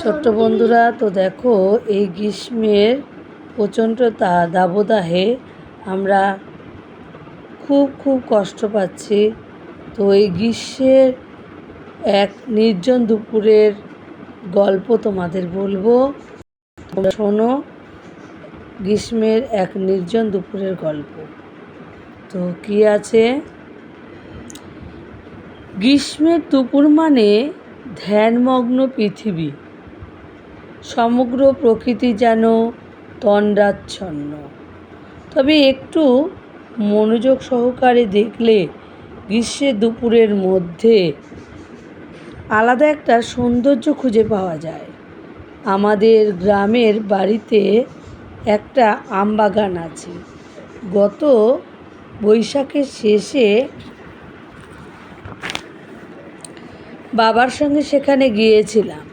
ছোট্ট বন্ধুরা, তো দেখো এই গ্রীষ্মের প্রচণ্ড তা দাবদাহে আমরা খুব খুব কষ্ট পাচ্ছি। তো এই গ্রীষ্মের এক নির্জন দুপুরের গল্প তোমাদের বলব। শোনো, গ্রীষ্মের এক নির্জন দুপুরের গল্প। তো কি আছে? গ্রীষ্মের দুপুর মানে ধ্যানমগ্ন পৃথিবী। সমগ্র প্রকৃতি যেন তন্দ্রাচ্ছন্ন। তবে একটু মনোযোগ সহকারে দেখলে গ্রীষ্মের দুপুরের মধ্যে আলাদা একটা সৌন্দর্য খুঁজে পাওয়া যায়। আমাদের গ্রামের বাড়িতে একটা আম বাগান আছে। গত বৈশাখের শেষে বাবার সঙ্গে সেখানে গিয়েছিলাম।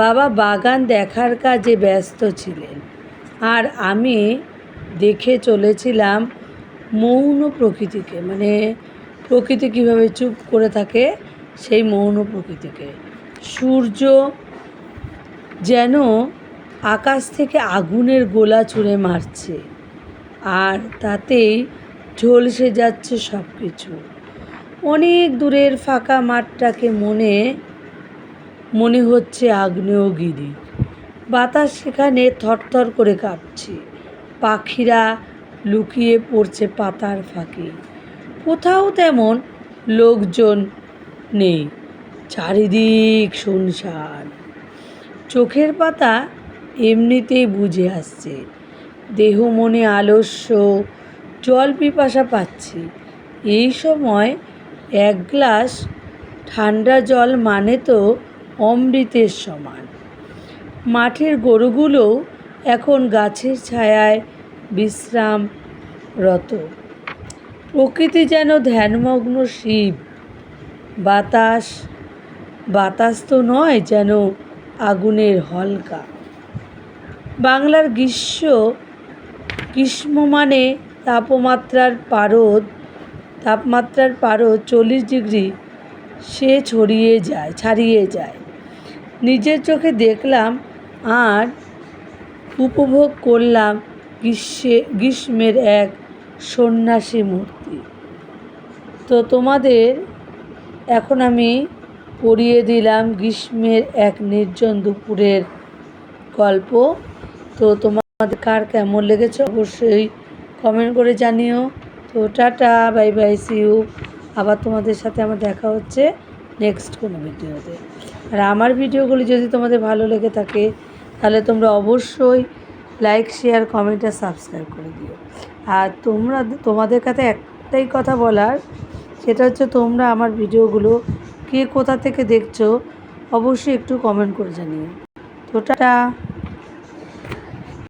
বাবা বাগান দেখার কাজে ব্যস্ত ছিলেন। আর আমি দেখে চলেছিলাম মৌন প্রকৃতিকে। মানে প্রকৃতি কীভাবে চুপ করে থাকে, সেই মৌন প্রকৃতিকে। সূর্য যেন আকাশ থেকে আগুনের গোলা ছুঁড়ে মারছে, আর তাতেই ঝলসে যাচ্ছে সব কিছু অনেক দূরের ফাঁকা মাঠটাকে মনে মনে হচ্ছে আগ্নেয়গিরি। বাতাস সেখানে থরথর করে কাঁপছে। পাখিরা লুকিয়ে পড়ছে পাতার ফাঁকে। কোথাও তেমন লোকজন নেই। চারিদিক শুনশান। চোখের পাতা এমনিতেই বুঝে আসছে। দেহ মনে আলস্য, জল পিপাসা পাচ্ছি। এই সময় এক গ্লাস ঠান্ডা জল মানে তো অমৃতের সমান। মাঠের গরুগুলো এখন গাছের ছায়ায় বিশ্রামরত। প্রকৃতি যেন ধ্যানমগ্ন শিব। বাতাস বাতাস তো নয় যেন আগুনের হলকা। বাংলার গ্রীষ্ম গ্রীষ্ম মানে তাপমাত্রার পারদ। তাপমাত্রার পারদ চল্লিশ ডিগ্রি, সে ছড়িয়ে যায়, ছাড়িয়ে যায়। নিজের চোখে দেখলাম আর উপভোগ করলাম গ্রীষ্মে, গ্রীষ্মের এক সন্ন্যাসী মূর্তি। তো তোমাদের এখন আমি পড়িয়ে দিলাম গ্রীষ্মের এক নির্জন দুপুরের গল্প। তো তোমাদের কার কেমন লেগেছে অবশ্যই কমেন্ট করে জানিও। তো টাটা বাই বাই সিউ আবার তোমাদের সাথে আমার দেখা হচ্ছে নেক্সট কোনো ভিডিওতে। আর আমার ভিডিওগুলি যদি তোমাদের ভালো লেগে থাকে, তাহলে তোমরা অবশ্যই লাইক শেয়ার কমেন্ট আর সাবস্ক্রাইব করে দিও। আর তোমরা, তোমাদের কাছে একটাই কথা বলার, সেটা হচ্ছে তোমরা আমার ভিডিওগুলো কে কোথা থেকে দেখছ, অবশ্যই একটু কমেন্ট করে জানিও। তো টাটা।